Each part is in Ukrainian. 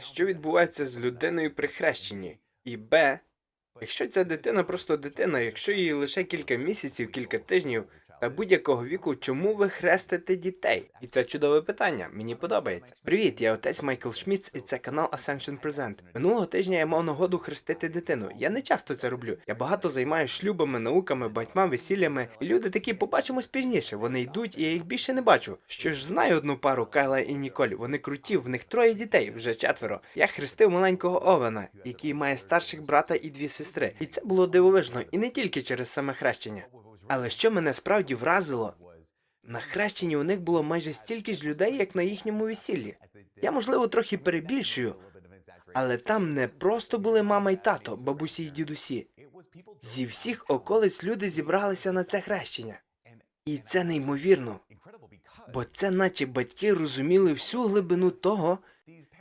Що відбувається з людиною при хрещенні? І Б. Якщо ця дитина просто дитина, якщо їй лише кілька місяців, кілька тижнів та будь-якого віку, чому ви хрестите дітей? І це чудове питання. Мені подобається. Привіт, я отець Майкл Шміц, і це канал Ascension Present. Минулого тижня я мав нагоду хрестити дитину. Я не часто це роблю. Я багато займаюся шлюбами, науками, батьма, весіллями. І люди такі побачимось пізніше. Вони йдуть, і я їх більше не бачу. Що ж знаю одну пару Кайла і Ніколь. Вони круті, в них троє дітей, вже четверо. Я хрестив маленького Овена, який має старших брата і дві сестри. І це було дивовижно, і не тільки через саме хрещення. Але що мене справді вразило, на хрещенні у них було майже стільки ж людей, як на їхньому весіллі. Я, можливо, трохи перебільшую, але там не просто були мама й тато, бабусі й дідусі. Зі всіх околиць люди зібралися на це хрещення. І це неймовірно, бо це наче батьки розуміли всю глибину того,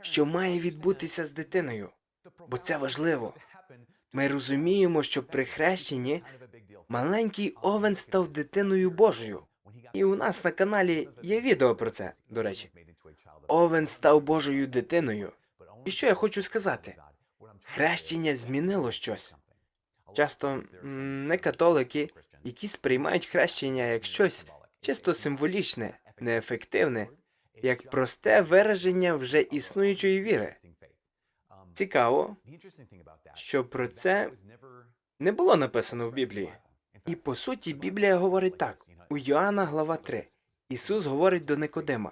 що має відбутися з дитиною. Бо це важливо. Ми розуміємо, що при хрещенні маленький Овен став дитиною Божою. І у нас на каналі є відео про це, до речі. Овен став Божою дитиною. І що я хочу сказати? Хрещення змінило щось. Часто не католики, які сприймають хрещення як щось чисто символічне, неефективне, як просте вираження вже існуючої віри. Цікаво, що про це не було написано в Біблії. І по суті, Біблія говорить так: у Йоанна глава 3. Ісус говорить до Никодима: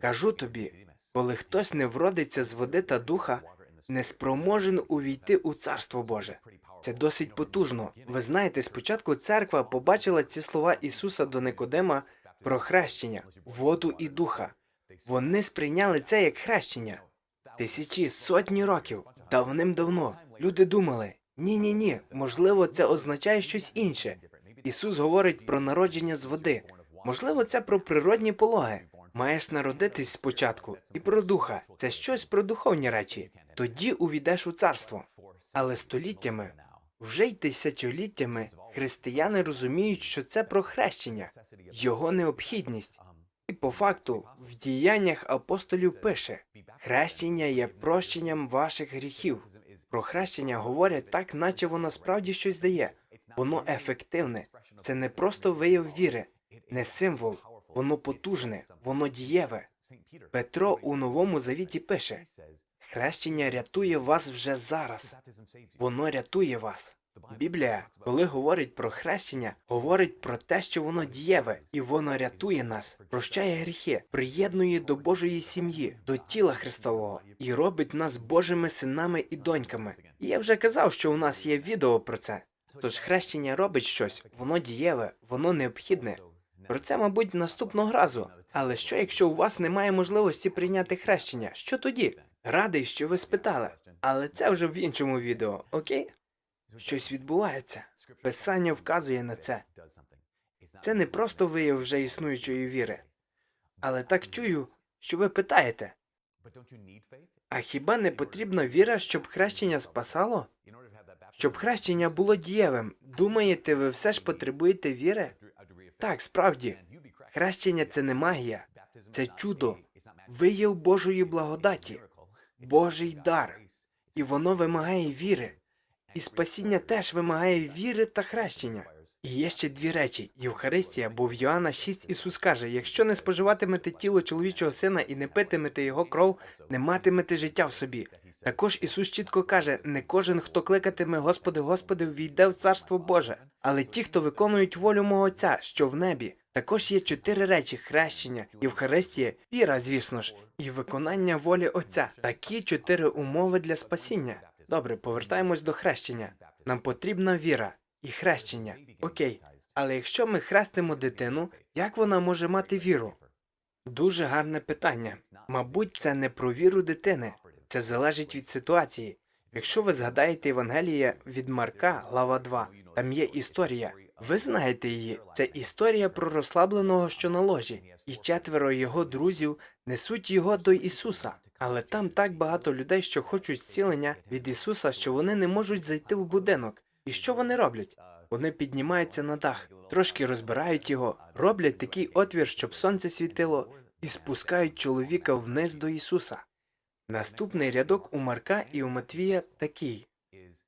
Кажу тобі, коли хтось не вродиться з води та духа, не спроможен увійти у царство Боже. Це досить потужно. Ви знаєте, спочатку церква побачила ці слова Ісуса до Никодима про хрещення, воду і духа. Вони сприйняли це як хрещення. Тисячі, сотні років. Давним-давно люди думали: ні, ні, ні, можливо, це означає щось інше. Ісус говорить про народження з води. Можливо, це про природні пологи. Маєш народитись спочатку, і про духа це щось про духовні речі. Тоді увійдеш у царство. Але століттями, вже й тисячоліттями, християни розуміють, що це про хрещення, його необхідність. І по факту в діяннях апостолів пише: хрещення є прощенням ваших гріхів. Про хрещення говорять так, наче воно справді щось дає. Воно ефективне. Це не просто вияв віри, не символ. Воно потужне, воно дієве. Петро у новому завіті пише: хрещення рятує вас вже зараз. Воно рятує вас. Біблія, коли говорить про хрещення, говорить про те, що воно дієве, і воно рятує нас, прощає гріхи, приєднує до Божої сім'ї, до тіла Христового і робить нас Божими синами і доньками. І я вже казав, що у нас є відео про це. Тож хрещення робить щось, воно дієве, воно необхідне. Про це, мабуть, наступного разу. Але що, якщо у вас немає можливості прийняти хрещення? Що тоді? Радий, що ви спитали. Але це вже в іншому відео, окей? Щось відбувається. Писання вказує на це. Це не просто вияв вже існуючої віри. Але так чую, що ви питаєте: а хіба не потрібна віра, щоб хрещення спасало? Щоб хрещення було дієвим, думаєте, ви все ж потребуєте віри? Так, справді, хрещення це не магія, це чудо, вияв Божої благодаті, Божий дар, і воно вимагає віри. І спасіння теж вимагає віри та хрещення. І є ще дві речі: Євхаристія, бо в Йоанна 6 Ісус каже: якщо не споживатимете тіло чоловічого сина і не питимете його кров, не матимете життя в собі. Також Ісус чітко каже: не кожен, хто кликатиме Господи, Господи, війде в царство Боже, але ті, хто виконують волю мого Отця, що в небі. Також є чотири речі: хрещення, Євхаристія, віра, звісно ж, і виконання волі Отця. Такі чотири умови для спасіння. Добре, повертаємось до хрещення. Нам потрібна віра і хрещення. Окей, але якщо ми хрестимо дитину, як вона може мати віру? Дуже гарне питання. Мабуть, це не про віру дитини, це залежить від ситуації. Якщо ви згадаєте Євангеліє від Марка, глава 2, там є історія. Ви знаєте її. Це історія про розслабленого, що на ложі, і четверо його друзів несуть його до Ісуса. Але там так багато людей, що хочуть зцілення від Ісуса, що вони не можуть зайти в будинок. І що вони роблять? Вони піднімаються на дах, трошки розбирають його, роблять такий отвір, щоб сонце світило, і спускають чоловіка вниз до Ісуса. Наступний рядок у Марка і у Матвія такий.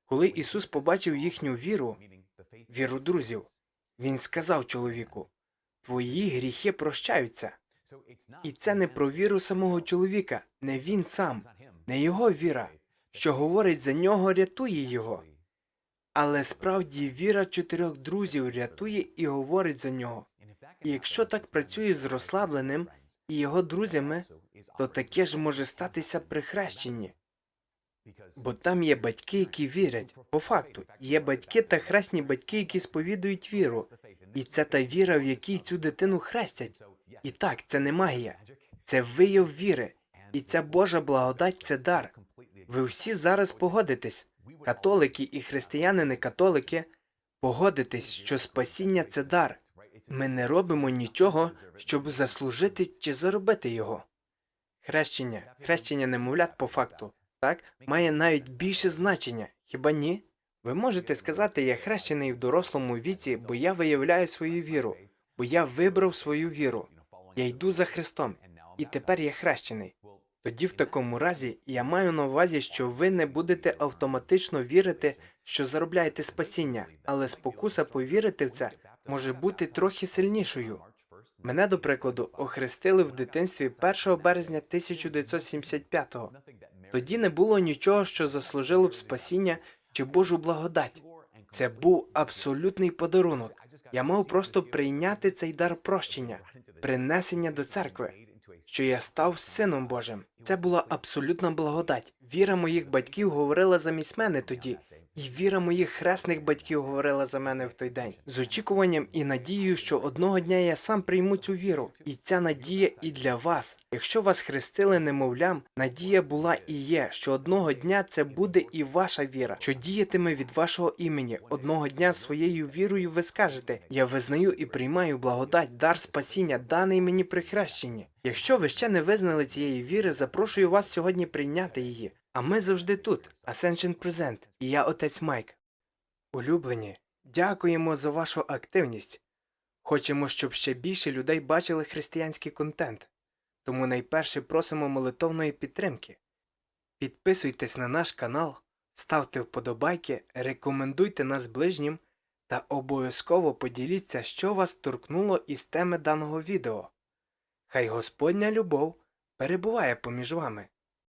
Коли Ісус побачив їхню віру, віру друзів, Він сказав чоловіку: Твої гріхи прощаються. І це не про віру самого чоловіка, не він сам, не його віра, що говорить за нього, рятує його. Але справді віра чотирьох друзів рятує і говорить за нього. І якщо так працює з розслабленим і його друзями, то таке ж може статися при хрещенні. Бо там є батьки, які вірять. По факту, є батьки та хресні батьки, які сповідують віру. І це та віра, в якій цю дитину хрестять. І так, це не магія, це вияв віри. І ця Божа благодать це дар. Ви всі зараз погодитесь, католики і християни не католики, погодитесь, що спасіння це дар. Ми не робимо нічого, щоб заслужити чи заробити його. Хрещення, хрещення немовлят по факту, так, має навіть більше значення, хіба ні? Ви можете сказати, я хрещений в дорослому віці, бо я виявляю свою віру, бо я вибрав свою віру. Я йду за Христом, і тепер я хрещений. Тоді в такому разі я маю на увазі, що ви не будете автоматично вірити, що заробляєте спасіння, але спокуса повірити в це може бути трохи сильнішою. Мене, до прикладу, охрестили в дитинстві 1 березня 1975-го. Тоді не було нічого, що заслужило б спасіння чи Божу благодать. Це був абсолютний подарунок. Я мав просто прийняти цей дар прощення, принесення до церкви, що я став сином Божим. Це була абсолютна благодать. Віра моїх батьків говорила замість мене тоді, і віра моїх хресних батьків говорила за мене в той день з очікуванням і надією, що одного дня я сам прийму цю віру. І ця надія і для вас. Якщо вас хрестили немовлям, надія була і є, що одного дня це буде і ваша віра, що діятиме від вашого імені. Одного дня своєю вірою ви скажете: Я визнаю і приймаю благодать, дар спасіння, даний мені при хрещенні. Якщо ви ще не визнали цієї віри, запрошую вас сьогодні прийняти її. А ми завжди тут, Ascension Present, і я отець Майк. Улюблені, дякуємо за вашу активність. Хочемо, щоб ще більше людей бачили християнський контент, тому найперше просимо молитовної підтримки. Підписуйтесь на наш канал, ставте вподобайки, рекомендуйте нас ближнім та обов'язково поділіться, що вас торкнуло із теми даного відео. Хай Господня любов перебуває поміж вами.